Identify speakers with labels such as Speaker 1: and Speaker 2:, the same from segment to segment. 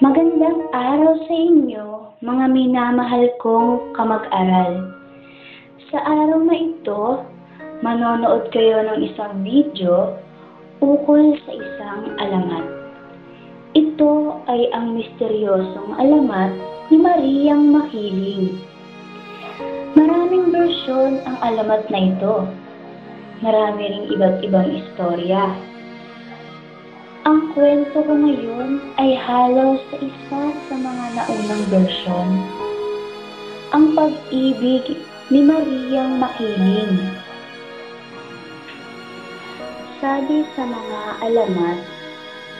Speaker 1: Magandang araw sa inyo, mga minamahal kong kamag-aral. Sa araw na ito, manonood kayo ng isang video ukol sa isang alamat. Ito ay ang misteryosong alamat ni Mariang Mahiling. Maraming bersyon ang alamat na ito. Marami ring iba't ibang istorya. Ang kwento ko ngayon ay halos sa isa sa mga naunang bersyon. Ang pag-ibig ni Mariang Makiling. Sabi sa mga alamat,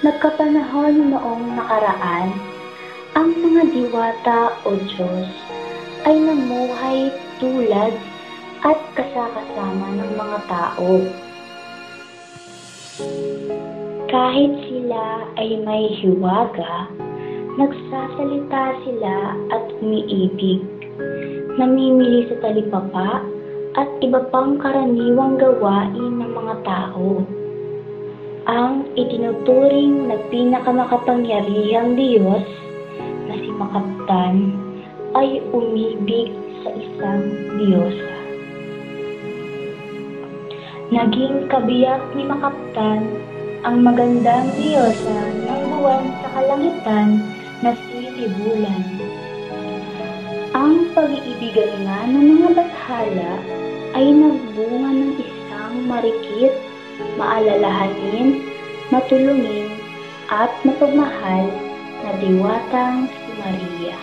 Speaker 1: nagkapanahon noong nakaraan, ang mga diwata o Diyos ay namuhay tulad at kasakasama ng mga tao. Kahit sila ay may hiwaga, nagsasalita sila at umiibig, namimili sa talipapa at iba pang karaniwang gawain ng mga tao. Ang itinuturing na pinakamakapangyarihang Diyos na si Makaptan ay umibig sa isang Diyosa. Naging kabiyak ni Makaptan ang magandang diyosa ng buwan sa kalangitan na si Tibulan. Ang pag-iibigan nga ng mga bathala ay nagbunga ng isang marikit, maalalahanin, matulungin, at mapagmahal na diwatang si Maria.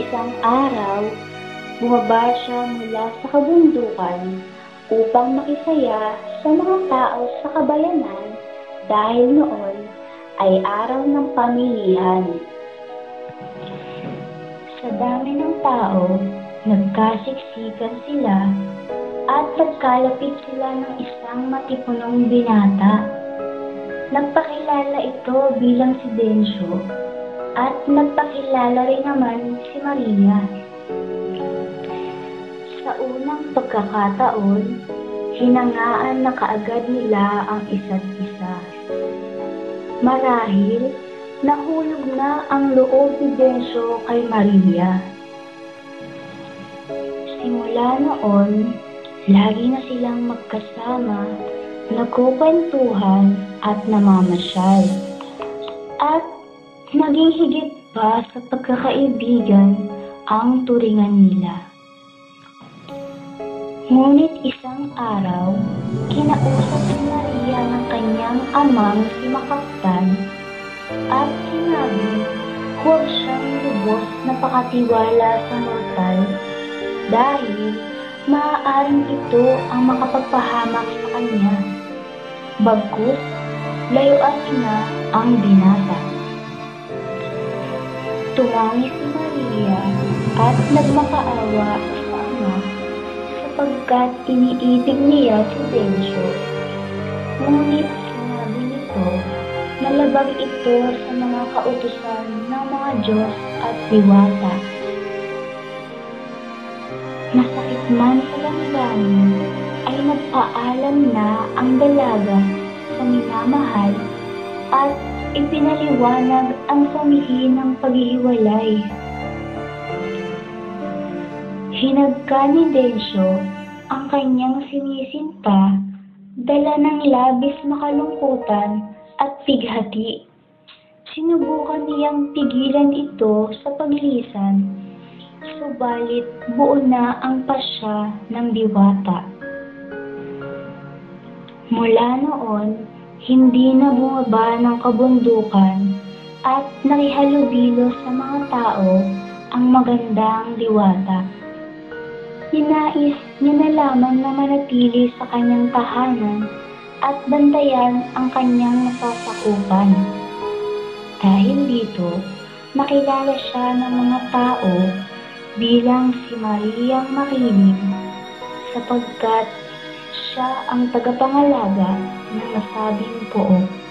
Speaker 1: Isang araw, bumaba siya mula sa kabundukan upang makisaya sa mga tao sa kabayanan dahil noon ay araw ng pamilihan. Sa dami ng tao, nagkasiksikan sila at nagkalapit sila ng isang matipunong binata. Nagpakilala ito bilang si Densyo at nagpakilala rin naman si Maria. Sa unang pagkakataon, hinangaan na kaagad nila ang isa't isa. Marahil, nahulog na ang loob ni Densyo kay Maria. Simula noon, lagi na silang magkasama, nagkukwentuhan at namamasyal. At naging higit pa sa pagkakaibigan ang turingan nila. Ngunit isang araw, kinausap ni Maria ng kanyang amang si Makaptan at sinabi huwag siyang lubos na pakatiwala sa mortal dahil maaaring ito ang makapagpahamak sa kanya. Bagkus, layuan niya ang binata. Tumangi si Maria at nagmakaawa sapagkat iniibig niya si Densyo. Ngunit sinabi nito na labag ito sa mga kautusan ng mga Diyos at diwata. Masakit man sa damdamin ay nagpaalam na ang dalaga sa minamahal at ipinaliwanag ang samihi ng paghihiwalay. Hinagka ni Densyo ang kanyang sinisinta, dala ng labis na kalungkutan at pighati. Sinubukan niyang pigilan ito sa paglisan, subalit buo na ang pasya ng diwata. Mula noon, hindi na bumaba ng kabundukan at nakihalubilo sa mga tao ang magandang diwata. Ninais niya na lamang na manatili sa kanyang tahanan at bantayan ang kanyang nasasakupan. Dahil dito, nakilala siya ng mga tao bilang si Mariang Makiling sapagkat siya ang tagapangalaga ng nasabing pook.